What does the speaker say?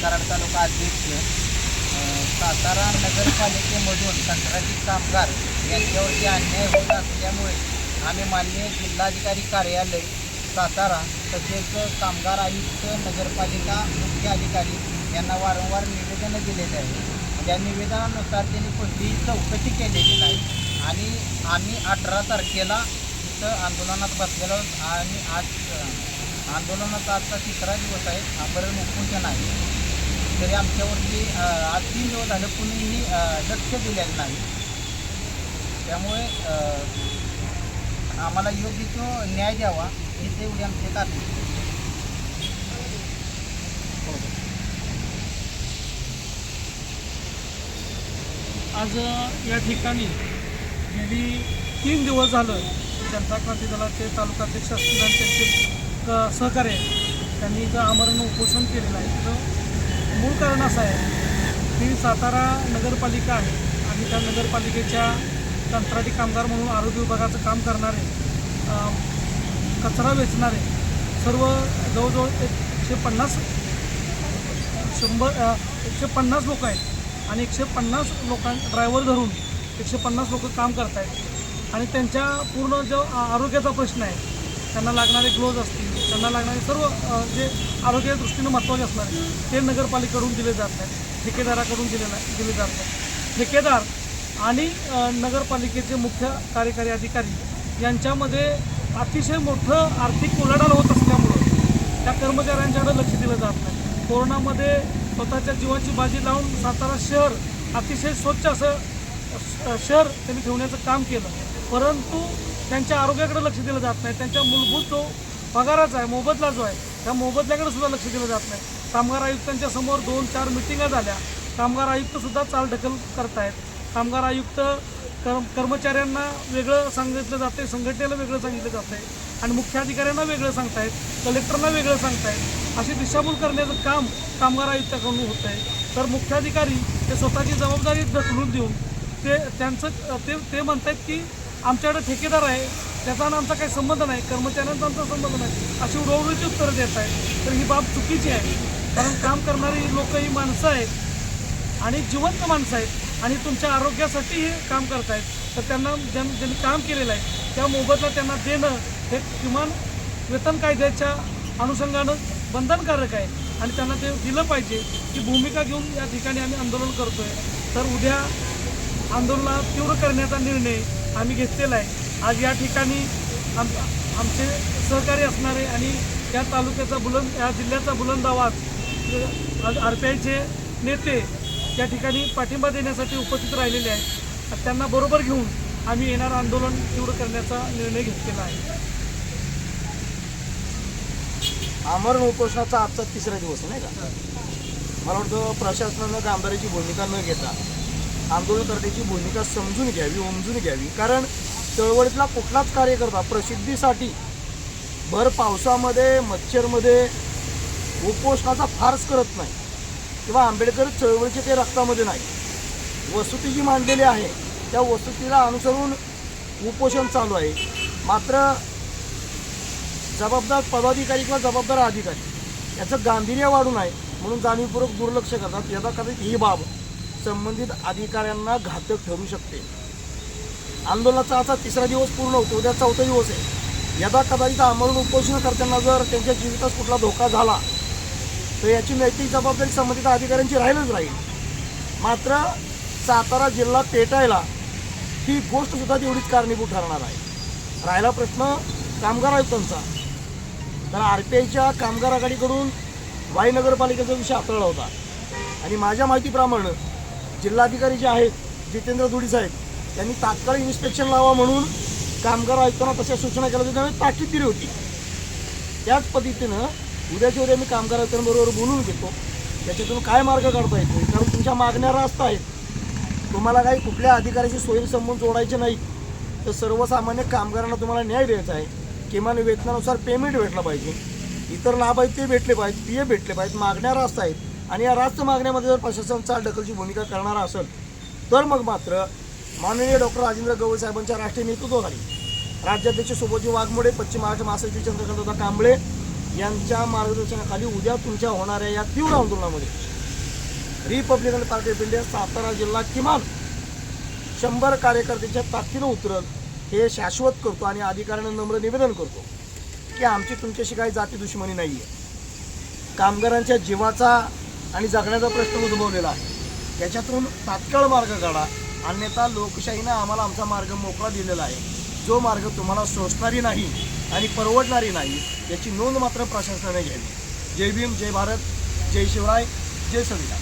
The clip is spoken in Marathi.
कराड तालुका अध्यक्ष सातारा नगरपालिकेमधून कंत्राटी कामगार यांच्यावरती अन्याय होत असल्यामुळे आम्ही माननीय जिल्हाधिकारी कार्यालय सातारा तसेच कामगार आयुक्त नगरपालिका मुख्य अधिकारी यांना वारंवार निवेदनं दिलेले आहे. म्हणजे या निवेदनानुसार त्यांनी कोणतीही चौकशी केलेली नाही. आणि आम्ही अठरा तारखेला इथं आंदोलनात बसलेलो आणि आज आंदोलनाचा आजचा तिसरा दिवस आहे. आंबरण उपोषण आहे. तरी आमच्यावरती आज तीन दिवस झालं कुणीही लक्ष दिलेलं नाही. त्यामुळे आम्हाला योग्य तो न्याय द्यावा ही तेवढी आमचे कारणी आज या ठिकाणी गेली तीन दिवस झालं जनता क्रांती दलाचे तालुकाध्यक्ष असतील आणि त्यांचे सहकार्य त्यांनी इथं आमरण उपोषण केलेलं आहे. तिथं मूळ कारण असं आहे की सातारा नगरपालिका आहे आणि त्या नगरपालिकेच्या कंत्राटी कामगार म्हणून आरोग्य विभागाचं काम करणारे कचरा वेचणारे सर्व जवळजवळ एक एकशे पन्नास शंभर एकशे पन्नास लोक आहेत आणि एकशे पन्नास लोकां ड्रायव्हर धरून एकशे पन्नास लोक काम करत आहेत आणि त्यांच्या पूर्ण जो आरोग्याचा प्रश्न आहे त्यांना लागणारे ग्लोव्ज असतील त्यांना लागणारे सर्व जे आरोग्याच्या दृष्टीनं महत्त्वाचे असणार ते नगरपालिकेकडून दिले जात नाहीत ठेकेदाराकडून दिले नाही दिले जात नाहीत. ठेकेदार आणि नगरपालिकेचे मुख्य कार्यकारी अधिकारी यांच्यामध्ये अतिशय मोठं आर्थिक उलाढाल होत असल्यामुळं त्या कर्मचाऱ्यांच्याकडे लक्ष दिलं जात नाही. कोरोनामध्ये स्वतःच्या जीवाची बाजी लावून सातारा शहर अतिशय स्वच्छ असं शहर त्यांनी ठेवण्याचं काम केलं. परंतु त्यांच्या आरोग्याकडे लक्ष दिलं जात नाही. त्यांच्या मूलभूत जो पगाराचा आहे मोबदला जो आहे त्या मोबदल्याकडे सुद्धा लक्ष दिलं जात नाही. कामगार आयुक्तांच्या समोर दोन चार मिटिंगा झाल्या. कामगार आयुक्तसुद्धा चालढकल करतायत. कामगार आयुक्त कर्म कर्मचाऱ्यांना वेगळं सांगितलं जाते संघटनेला वेगळं सांगितलं जातं आहे आणि मुख्याधिकाऱ्यांना वेगळं सांगतायत कलेक्टरना वेगळं सांगतायत. अशी दिशाभूल करण्याचं काम कामगार आयुक्ताकडून होतं आहे तर मुख्याधिकारी ते स्वतःची जबाबदारी ढकलून देऊन ते त्यांचं ते ते म्हणतात की आमच्याकडे ठेकेदार आहे. त्याचा आणि आमचा काही संबंध नाही. कर्मचाऱ्यांचा आमचा संबंध नाही. अशी उडवणीची उत्तरं देत आहे. तर ही बाब चुकीची आहे. कारण काम करणारी लोक ही माणसं आहेत. आणि जिवंत माणसं आहेत. आणि तुमच्या आरोग्यासाठी हे काम करतायत. तर त्यांना ज्यां ज्यांनी काम केलेलं आहे त्या मोबदला त्यांना देणं हे किमान वेतन कायद्याच्या अनुषंगानं बंधनकारक आहे. आणि त्यांना ते दिलं पाहिजे की भूमिका घेऊन या ठिकाणी आम्ही आंदोलन करतोय. तर उद्या आंदोलनात तीव्र करण्याचा निर्णय आम्ही घेतलेला आहे. आज या ठिकाणी आम आमचे सहकारी असणारे आणि या तालुक्याचा बुलंद या जिल्ह्याचा बुलंद आवाज आज आर पी आयचे नेते या ठिकाणी पाठिंबा देण्यासाठी उपस्थित राहिलेले आहेत. त्यांना बरोबर घेऊन आम्ही येणारं आंदोलन तीव्र करण्याचा निर्णय घेतलेला आहे. आमरण उपोषणाचा आजचा तिसरा दिवस आहे नाही का? मला वाटतं प्रशासनानं गांधारीची भूमिका न घेता आंदोलनकर्त्याची भूमिका समजून घ्यावी उमजून घ्यावी. कारण चळवळीतला कुठलाच कार्यकर्ता प्रसिद्धीसाठी भर पावसामध्ये मच्छरमध्ये उपोषणाचा फारच करत नाही. किंवा आंबेडकर चळवळीचे काही रक्तामध्ये नाही. वस्तुती जी मांडलेली आहे त्या वस्तुतीला अनुसरून उपोषण चालू आहे. मात्र जबाबदार पदाधिकारी किंवा जबाबदार अधिकारी याचं गांभीर्य वाढू नये म्हणून जाणीवपूर्वक दुर्लक्ष करतात. यथा कदाचित ही बाब संबंधित अधिकाऱ्यांना घातक ठरू शकते. आंदोलनाचा आता तिसरा दिवस पूर्ण होतो उद्या चौथा दिवस आहे. यदा कदाचित आमरण उपोषण करताना जर त्यांच्या जीवितास कुठला धोका झाला तर याची नैतिक जबाबदारी संबंधित अधिकाऱ्यांची राहीलच राहील. मात्र सातारा जिल्हा पेटायला ही गोष्टसुद्धा तेवढीच कारणीभूत ठरणार आहे. राहिला प्रश्न कामगार आयुक्तांचा. तर आर पी आयच्या कामगार आघाडीकडून वाई नगरपालिकेचा विषय हाताळला होता. आणि माझ्या माहितीप्रमाणे जिल्हाधिकारी जे आहेत जितेंद्र धुडी साहेब त्यांनी तात्काळ इन्स्पेक्शन लावा म्हणून कामगार आयुक्तांना तशा सूचना केल्या होत्या. त्यामुळे ताकीद दिली होती. त्याच पद्धतीनं उद्याच्या उद्या मी कामगार आयुक्तांबरोबर बोलून घेतो त्याच्यातून काय मार्ग काढता येतो? कारण तुमच्या मागण्या रास्त आहेत. तुम्हाला काही कुठल्या अधिकाऱ्याशी सोयी जोडायचे नाही. तर सर्वसामान्य कामगारांना तुम्हाला न्याय द्यायचा आहे. किमान वेतनानुसार पेमेंट भेटलं पाहिजे. इतर लाभ आहेत ते भेटले पाहिजेत पी एफ भेटले पाहिजेत मागण्या रास्त आहेत. आणि या रास्त मागण्यामध्ये जर प्रशासन चाल भूमिका करणारा असेल तर मग मात्र माननीय डॉक्टर राजेंद्र गवई साहेबांच्या राष्ट्रीय नेतृत्वाखाली राज्याध्यक्ष सुबोजी वाघमोडे पश्चिम महाराष्ट्र महासचिव चंद्रकांतदा कांबळे यांच्या मार्गदर्शनाखाली उद्या तुमच्या होणाऱ्या या तीव्र आंदोलनामध्ये republican party of India Satara जिल्हा किमान शंभर कार्यकर्त्यांच्या ताकदीनं उतरत हे शाश्वत करतो आणि अधिकाऱ्यांना नम्र निवेदन करतो की आमची तुमच्याशी काही जाती दुश्मनी नाही आहे कामगारांच्या जीवाचा आणि जगण्याचा प्रश्न उद्भवलेला आहे. त्याच्यातून तात्काळ मार्ग काढा. अन्यथा लोकशाहीनं आम्हाला आमचा मार्ग मोकळा दिलेला आहे. जो मार्ग तुम्हाला सोसणारी नाही आणि परवडणारी नाही याची नोंद मात्र प्रशासनाने घ्यावी. जय भीम जय भारत जय शिवराय जय संविधान.